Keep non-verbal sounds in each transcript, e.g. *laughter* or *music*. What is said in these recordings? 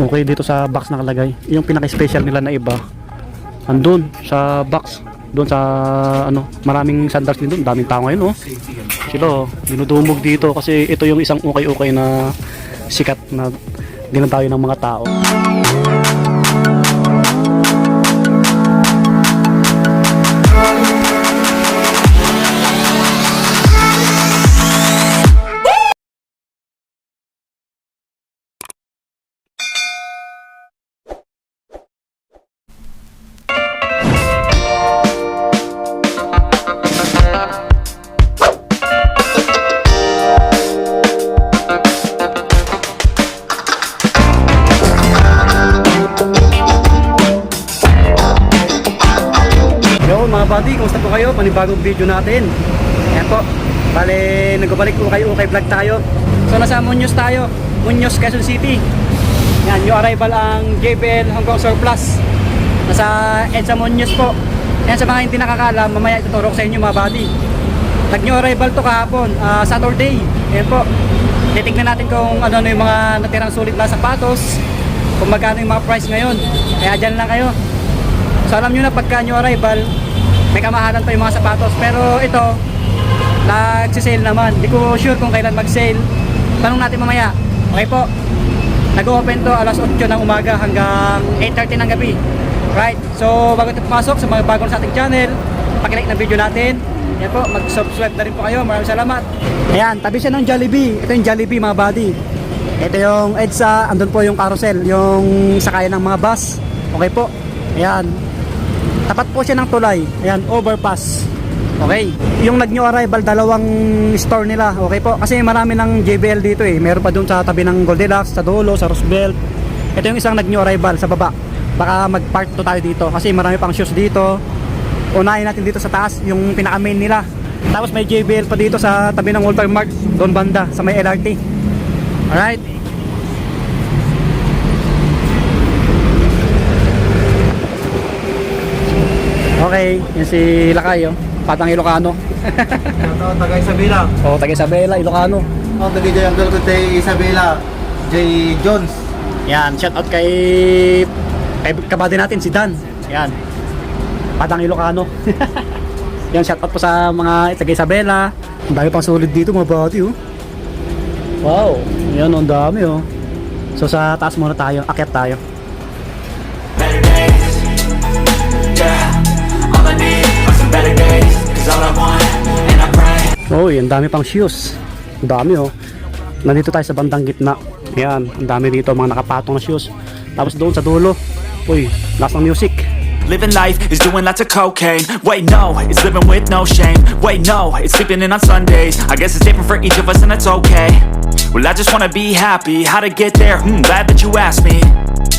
Okay, dito sa box nakalagay. Yung pinaka-special nila na iba, andun sa box. Doon sa ano, maraming sandals din doon. Daming tao ngayon, oh. Sila, oh, dinudumog dito kasi ito yung isang ukay-ukay na sikat na dinadayo ng mga tao. Panibagong video natin. Ayan po. Bale, nagbabalik po kayo kay vlog tayo. So nasa Muñoz tayo. Muñoz, Quezon City. Yan, yung arrival ang JBL Hong Kong Surplus. Nasa EDSA Muñoz po. Yan sa mga hindi nakakaalam, mamaya ituturo ko sa inyo mga buddy. Nag-new arrival to kahapon, ah, Saturday. Ayan po. Titignan natin kung ano na yung mga natirang sulit na sapatos. Kung magkano yung mga price ngayon. Kaya dyan lang kayo. So alam nyo na pagka new arrival, may kamahalan pa yung mga sapatos. Pero ito, nagsisale naman. Hindi ko sure kung kailan mag-sale. Tanong natin mamaya. Okay po. Nag-open to alas 8 ng umaga hanggang 8.30 ng gabi. Right. So bago ito pumasok sa mga bago sa ating channel, pakilike ng video natin. Yan po, mag-subscribe na rin po kayo. Maraming salamat. Ayan, tabi siya ng Jollibee. Ito yung Jollibee mga buddy. Ito yung EDSA, andun po yung carousel, yung sakayan ng mga bus. Okay po. Ayan, Tapat po siya ng tulay. Ayan, overpass. Okay. Yung nag-new arrival, dalawang store nila. Okay po. Kasi marami ng JBL dito eh. Meron pa dun sa tabi ng Goldilocks, sa dulo, sa Roosevelt. Ito yung isang nag-new arrival sa baba. Baka mag-park to tayo dito. Kasi marami pang shoes dito. Unahin natin dito sa taas, yung pinaka-main nila. Tapos may JBL pa dito sa tabi ng Walter Mart, doon banda, sa may LRT. Alright. Okay, yan si Lakay, oh. Patang Ilocano. Ito, taga Isabela. Oh, taga Isabela, Ilocano. Ito, taga Jungle ko tayo Isabela. J. Jones. Yan, shout out kay kay kabady natin si Dan. Yan. Patang Ilocano. *laughs* Yan, shout out po sa mga taga Isabela. Ang dami pang sulit dito mga bati, oh. Wow, yan ang dami, oh. So sa taas muna tayo, akyat tayo. Oh, ang dami pang shoes. Ang dami oh. Nandito tayo sa bandang gitna. Yan, ang dami dito mga nakapatong na shoes. Tapos doon sa dulo, uy, last ng music. Living life is doing lots of cocaine. Wait, no, it's living with no shame. Wait, no, it's sleeping in on Sundays. I guess it's different for each of us, and that's okay. Well, I just wanna be happy. How to get there? Hmm, glad that you asked me.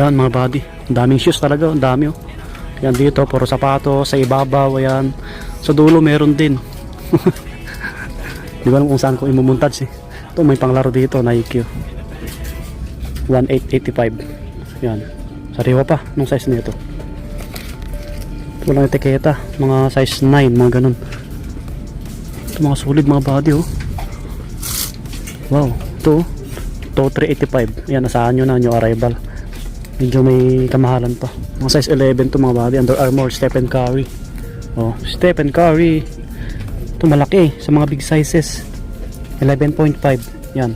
Yan mga buddy, daming shoes talaga, ang dami oh. Yan dito, puro sapato, sa ibabaw, yan. Sa dulo meron din. *laughs* Di ba alam kung saan ko imumuntads eh. Ito may panglaro dito, Nike. oh. 1885. Yan. Sariwa pa, nung size nito. Walang etiketa, mga size 9, mga ganun. Ito mga solid mga body oh. Wow, ito oh. Ito 385. Yan, nasaan nyo na new arrival. Medyo may kamahalan pa. Mga size 11 to mga body. Under Armour, Stephen Curry. Oh, Stephen Curry. Ito malaki sa mga big sizes. 11.5. Yan.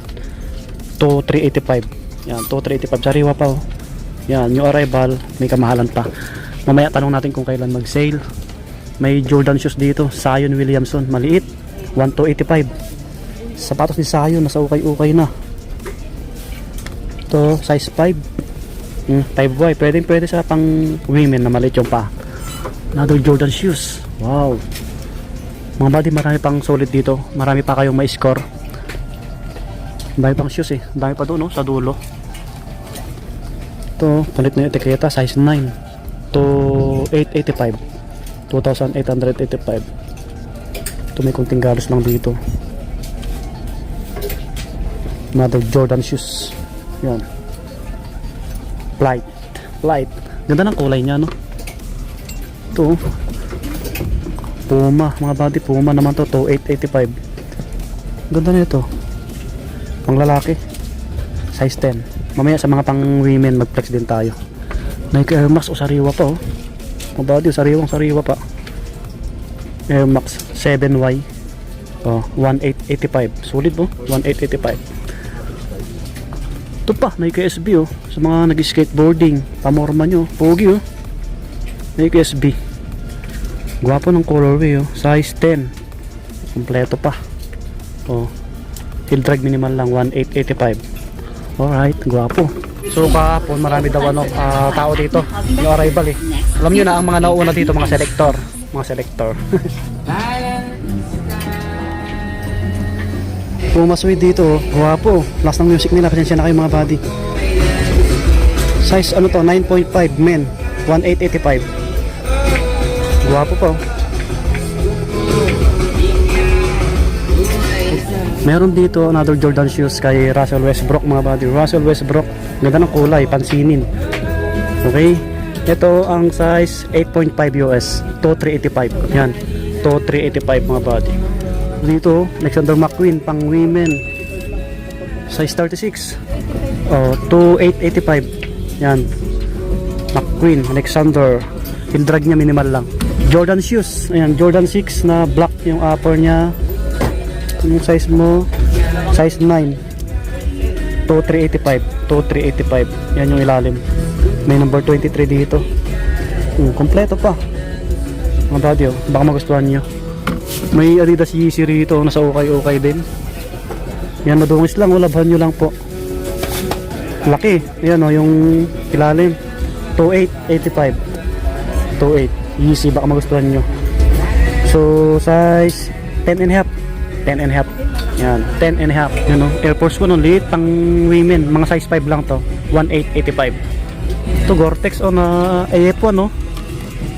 To 385. Yan, to 385. Sariwa pa oh. Yan, new arrival. May kamahalan pa. Mamaya tanong natin kung kailan mag-sale. May Jordan shoes dito. Zion Williamson. Maliit. 1 to 85. Sapatos ni Zion. Nasa ukay-ukay na. Ito, size 5. Hmm, type Y. Pwede, pwede sa pang women na maliit yung pa. Another Jordan shoes. Wow. Mga buddy, marami pang solid dito. Marami pa kayong may score. Ang dami pang shoes eh. Dami pa doon no, sa dulo. Ito, palit na yung etiketa, size 9 to 885. 2,885. Ito may kunting galos lang dito. Another Jordan shoes. Yan. Flight. Flight. Ganda ng kulay niya, no? Ito. oh. Puma. Mga body Puma naman to. 2885. Ganda na ito. Pang lalaki. Size 10. Mamaya sa mga pang women mag-flex din tayo. Nike Air Max o sariwa pa oh. Mga body sariwang sariwa pa. Air Max 7Y. Oh, 1885. Sulit mo? 1885. Ito pa, Nike SB oh. Sa mga nag-skateboarding, pamorma nyo. Pogi oh. Nike SB. Gwapo ng colorway oh. Size 10. Kompleto pa. Oh. Heel drag minimal lang 1885. Alright, gwapo. So kahapon marami daw ano ah, tao dito. Yung arrival eh. Alam niyo na ang mga nauuna dito mga selector, mga selector. *laughs* Pumasway dito, oh. gwapo. Last ng music nila, pasensya na kayo mga buddy. Size ano to, 9.5 men, 1885. Gwapo pa. oh. Meron dito another Jordan shoes kay Russell Westbrook mga buddy. Russell Westbrook, ganda ng kulay, pansinin. Okay? Ito ang size 8.5 US, to 385. Yan, to 385 mga buddy. Dito, Alexander McQueen pang women. Size 36. Oh, to 885. Yan. McQueen, Alexander. Heel drag niya minimal lang. Jordan shoes. Ayan, Jordan 6 na black yung upper niya. Yung size mo, size 9. To 385. To 385. Yan yung ilalim. May number 23 dito. Hmm, kompleto pa. Mga buddy, oh. baka magustuhan nyo. May Adidas Yeezy rito, nasa ukay-ukay din. Yan, madungis lang, ulabhan nyo lang po. Laki. Yan o, yung ilalim. 2885. 28. Yeezy, baka magustuhan nyo. So, size 10 and half. 10 and half. Yan, 10 and half. Yan o, Air Force One, liit pang women. Mga size 5 lang to. 1885. Ito, Gore-Tex o na AF1 no?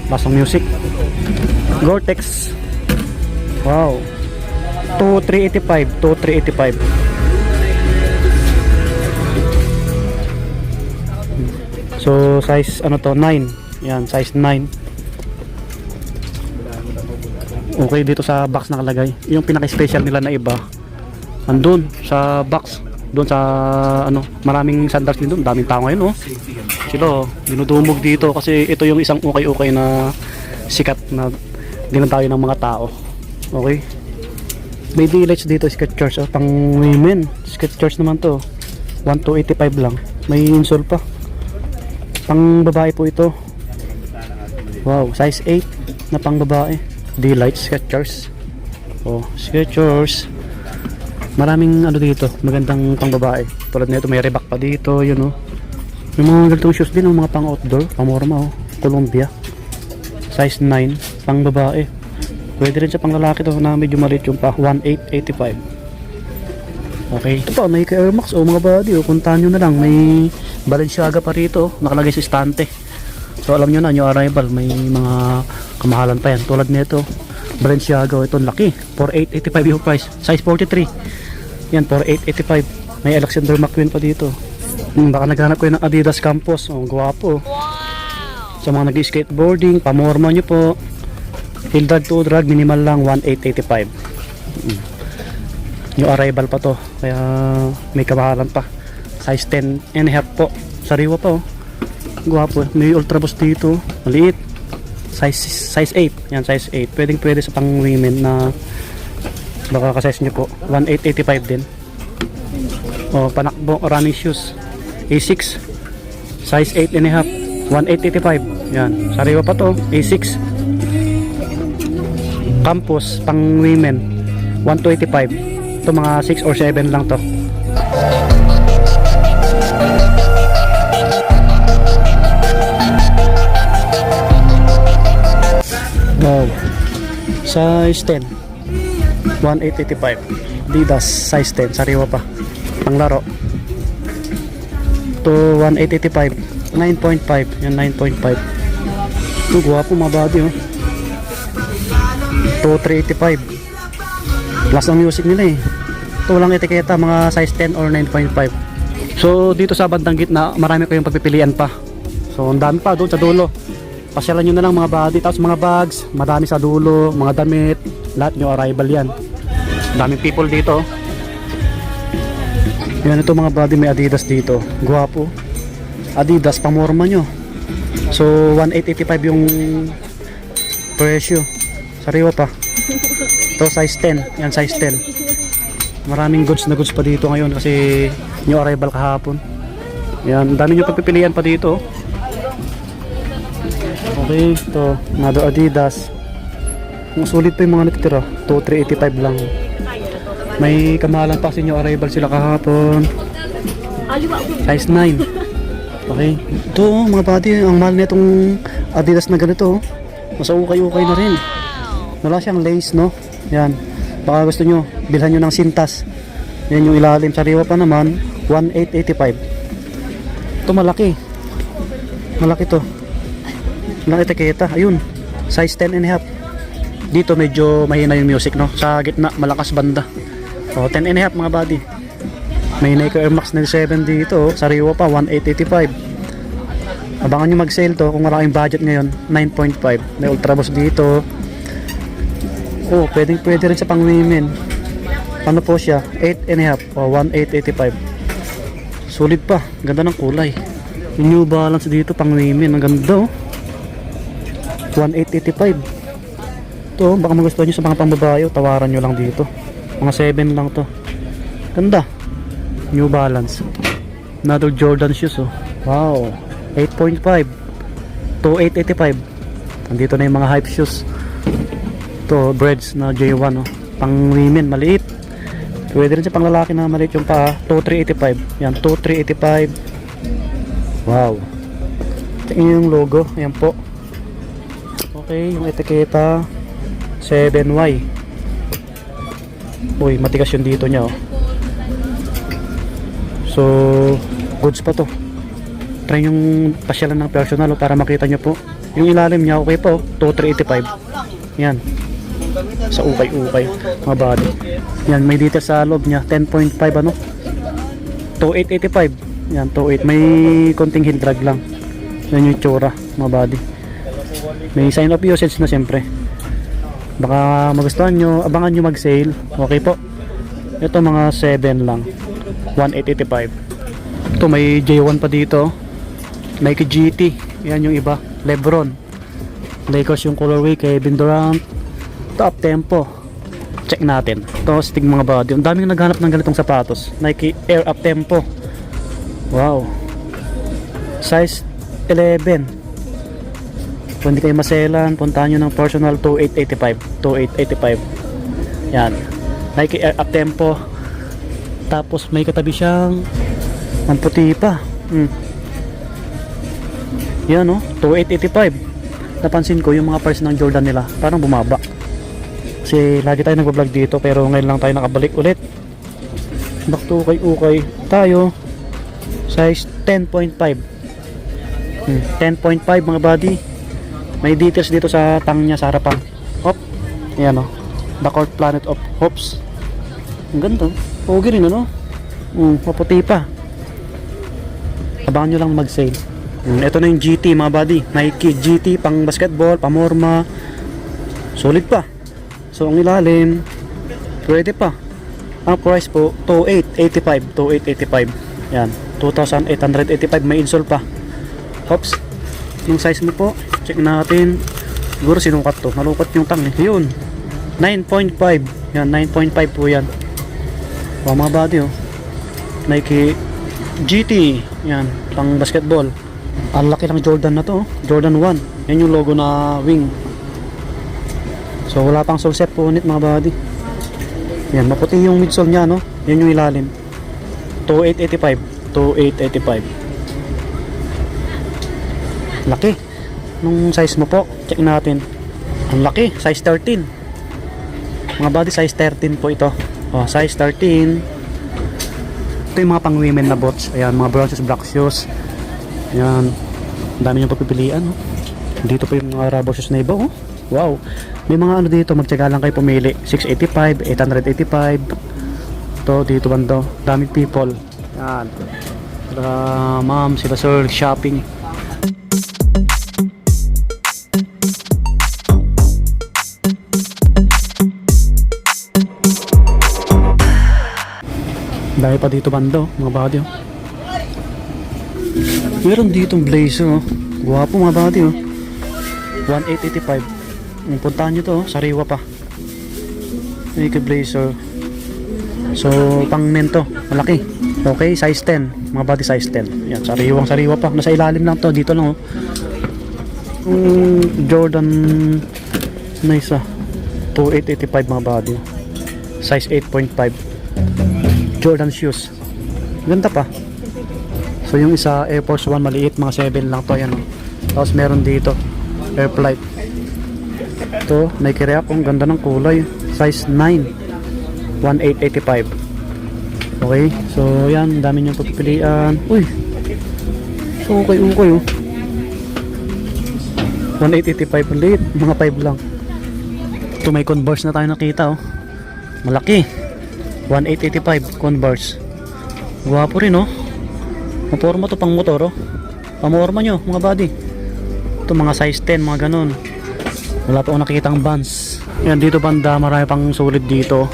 Basang music. Gore-Tex. Wow. 2385, 2385. So size ano to 9. Yan, size 9. Okay dito sa box nakalagay. Yung pinaka-special nila na iba. Andun sa box. Doon sa ano, maraming sandals din doon. Daming tao ngayon, oh. Sila, oh, dinudumog dito kasi ito yung isang ukay-ukay na sikat na dinadayo ng mga tao. Okay? May delights dito, Skechers, oh, pang women. Skechers naman to. 1 to 85 lang. May insole pa. Pang babae po ito. Wow, size 8 na pang babae. Delights Skechers. Oh, Skechers. Maraming ano dito, magandang pang babae. Tulad nito may Reebok pa dito, yun oh. May mga ganitong shoes din, oh, mga pang outdoor, pang morma oh. Columbia. Size 9, pang babae. Pwede rin sa pang lalaki to na medyo maliit yung pa 1885. Okay. Ito pa, Nike Air Max o mga body o puntahan nyo na lang. May Balenciaga pa rito, oh, nakalagay sa estante. So alam nyo na, yung arrival, may mga kamahalan pa yan. Tulad nito, Balenciaga, ito laki. 4885 yung price. Size 43. Yan, 4885. May Alexander McQueen pa dito. Hmm, baka naghanap ko yun ng Adidas Campus. Oh, gwapo. Sa mga nag-skateboarding, pamorma nyo po. Hill drag to drag, minimal lang 1885. Mm. Yung arrival pa to. Kaya may kamahalan pa. Size 10 and a half po. Sariwa pa oh. Gwapo. May ultra boost dito. Maliit. Size size 8. Yan size 8. Pwedeng pwede sa pang women na baka ka-size nyo po. 1885 din. Oh, panakbo running shoes. A6. Size 8 and a half. 1885. Yan. Sariwa pa to. A6 campus pang women 1285 ito mga 6 or 7 lang to. Wow. Size 10 1885 Adidas size 10 sariwa pa. Pang laro to 1885 9.5. Yan, 9.5. Ito, gwapo mga body, oh. Ito, 385. Plus ang music nila, eh. Ito, walang etiketa, mga size 10 or 9.5. So, dito sa bandang gitna, marami kayong pagpipilian pa. So, ang dami pa doon sa dulo. Pasyalan nyo na lang mga body, tapos mga bags, madami sa dulo, mga damit, lahat nyo arrival yan. Daming people dito. Yan ito mga body, may Adidas dito. Guwapo. Adidas, pamorma nyo. So, 1885 yung presyo. Sariwa pa. Ito, size 10. Yan, size 10. Maraming goods na goods pa dito ngayon kasi new arrival kahapon. Yan, dami nyo pagpipilian pa dito. oh. Okay, ito, another Adidas. Ang sulit pa yung mga natitira. Ito, 385 lang. May kamahalan pa kasi new arrival sila kahapon. Size 9. Okay. Ito, oh, mga buddy, ang mahal na itong Adidas na ganito. oh. Mas ukay-ukay na rin. Wala siyang lace, no? Yan. Baka gusto nyo, bilhan nyo ng sintas. Yan yung ilalim. Sariwa pa naman, 1885. Ito malaki. Malaki to. Walang etiketa. Ayun. Size 10 and a half. Dito medyo mahina yung music, no? Sa gitna, malakas banda. O, 10 and a half mga buddy. May Nike Air Max 97 dito, sariwa pa 1885. Abangan nyo mag-sale to kung kayong budget ngayon, 9.5. May Ultraboost dito. Oh, pwedeng pwede rin sa pang women. Ano po siya? 8 and a half o 1885. Sulit pa, ganda ng kulay. New Balance dito pang women, ang ganda oh. 1885. To, baka magustuhan nyo sa mga pambabayo, tawaran nyo lang dito. Mga 7 lang to. Ganda. New Balance. Another Jordan shoes oh. Wow. 8.5 to 885. Nandito na yung mga hype shoes. To breads na J1 oh. Pang women maliit. Pwede rin sa pang lalaki na maliit yung paa. To 385. Yan, to 385. Wow. Tingnan yung logo. Ayan po. Okay, yung etiketa 7Y. Uy, matigas yung dito niya oh. So, goods pa to. Try yung pasyalan ng personal oh, para makita nyo po. Yung ilalim niya, okay po. 2385. Yan. Sa ukay-ukay. Mga body. Yan, may details sa loob niya. 10.5 ano? 2885. Yan, 28. May konting heel drag lang. Yan yung tsura. Mga body. May sign of usage na siyempre. Baka magustuhan nyo, abangan nyo mag-sale. Okay po. Ito mga 7 lang. 1885. Ito may J1 pa dito. Nike GT. Yan yung iba. Lebron. Lakers yung colorway. Kevin Durant. Ito up tempo. Check natin. Ito stig mga body. Ang daming naghanap ng ganitong sapatos. Nike Air up tempo. Wow. Size 11. Kung hindi kayo maselan, puntahan nyo ng personal 2885. 2885. Yan. Nike Air up tempo. Tapos may katabi siyang ang puti pa. Hmm. Yan oh, 2885. Napansin ko yung mga price ng Jordan nila, parang bumaba. Kasi lagi tayo nagbablog dito pero ngayon lang tayo nakabalik ulit. Back to ukay ukay tayo. Size 10.5. Hmm, 10.5 mga body. May details dito sa tang niya sa harapan. Hop. Yan oh. The Court Planet of Hopes. Ang ganda. Pogi rin ano? Mm, maputi pa. Abangan nyo lang mag-sale. Mm, ito na yung GT mga buddy. Nike GT pang basketball, pamorma. Solid pa. So ang ilalim, pwede pa. Ang price po, 2885. 2885. Yan. 2,885 may insole pa. Hops. Yung size mo po, check natin. Siguro sinukat to. Malukat yung tang. eh. Yun. 9.5. Yan, 9.5 po yan. Wow, mga body oh. Nike GT. Yan, pang basketball. Ang laki ng Jordan na to. oh. Jordan 1. Yan yung logo na wing. So wala pang sole set po ulit mga body. Yan, maputi yung midsole niya no. Yan yung ilalim. 2885. 2885. Laki. Nung size mo po, check natin. Ang laki, size 13. Mga body size 13 po ito. Oh, size 13. Ito yung mga pang women na boots. Ayan, mga bronze black shoes. Yan. Ang dami niyong pagpipilian. Oh. Dito pa yung mga rubber shoes na iba. Oh. Wow. May mga ano dito. Magtyaga lang kayo pumili. 685, 885. To dito bando. Daming people. Yan. Sila ma'am, sila sir, shopping. Dahil pa dito bando, mga body oh. Meron ditong blazer oh. Guwapo mga body oh. 1885. Puntahan nyo to oh, sariwa pa. May blazer. So, pang mento, malaki. Okay, size 10. Mga body size 10. Yan, sariwang sariwa pa. Nasa ilalim lang to, dito lang oh. Yung Jordan na isa. 2885 mga body. Size 8.5. Jordan shoes. Ganda pa. So yung isa Air Force 1 maliit, mga 7 lang to yan. Tapos meron dito Air Flight. Ito, Nike React, ang ganda ng kulay. Size 9. 1885. Okay, so yan, dami niyong pagpipilian. Uy. So okay, okay oh. 1885 ulit, mga 5 lang. Ito may Converse na tayo nakita oh. Malaki. 1885 Converse. Guwapo rin oh. Maporma to pang motor oh. Pamorma nyo mga buddy. Ito mga size 10 mga ganun. Wala pa akong nakikitang bands. Yan dito banda marami pang sulit dito.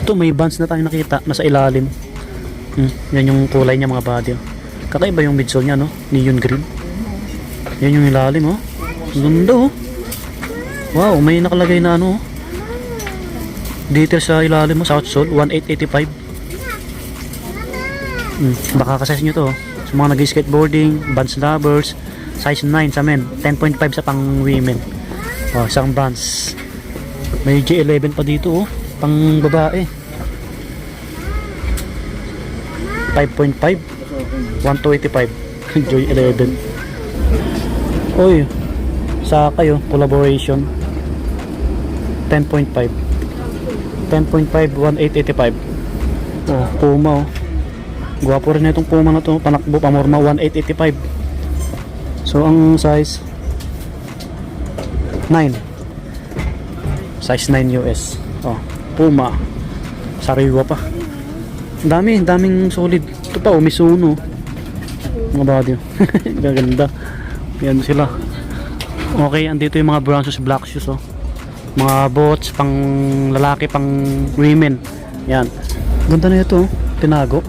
Ito may bands na tayo nakita nasa ilalim. Hmm, yan yung kulay niya mga buddy. oh. Kakaiba yung midsole niya no. Neon green. Yan yung ilalim oh. Ganda oh. Wow, may nakalagay na ano oh. Details sa ilalim mo, South Soul, 1885. Hmm, baka kasi nyo to. oh. Sa mga nag-skateboarding, Vans lovers, size 9 sa men, 10.5 sa pang women. Oh, isang Vans. May J11 pa dito oh, pang babae. 5.5 1285 Joy 11 Oy sa kayo collaboration. 10.5 10.5 1885 oh Puma oh. Gwapo rin itong Puma na to. Panakbo pamorma 1885 so ang size 9 size 9 US oh Puma. Sariwa pa. Dami daming solid. Ito pa oh Mizuno. Mga body *laughs* gaganda. Yan sila. Okay andito yung mga brown shoes black shoes oh. Mga bots pang lalaki pang women. Yan. Ganda na ito oh. tinago.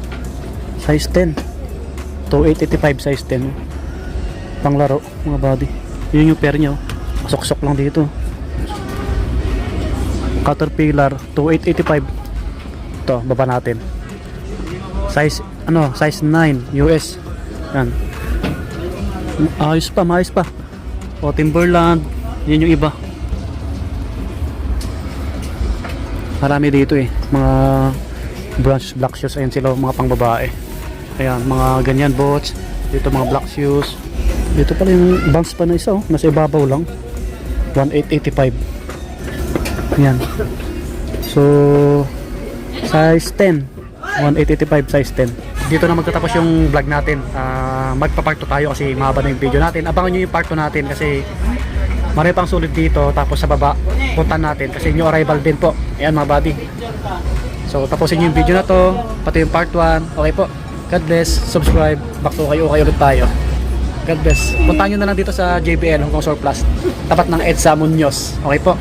Size 10 to 885 size 10 oh. pang laro mga body. Yun yung pair nyo pasok-sok lang dito. Caterpillar to 885 to baba natin. Size ano size 9 US yan. Ayos pa maayos pa. O Timberland yan yung iba. Marami dito eh. Mga shoes black shoes ayan sila mga pang ayan mga ganyan bots. Dito mga black shoes. Dito pala yung Vans pa na isa oh. Nasa ibabaw lang 1885 yan. So size 10 1885 size 10 dito na magtatapos yung vlog natin. Ah, magpa-part 2 tayo kasi mahaba na yung video natin. Abangan nyo yung part 2 natin kasi marami pang sulit dito. Tapos sa baba punta natin kasi new arrival din po. Ayan mga buddy. So tapusin nyo yung video na to pati yung part 1 okay po. God bless. Subscribe. Back to kayo okay ulit tayo God bless. Puntahan nyo na lang dito sa JBL Hong Kong Surplus tapat ng EDSA Munoz. Okay po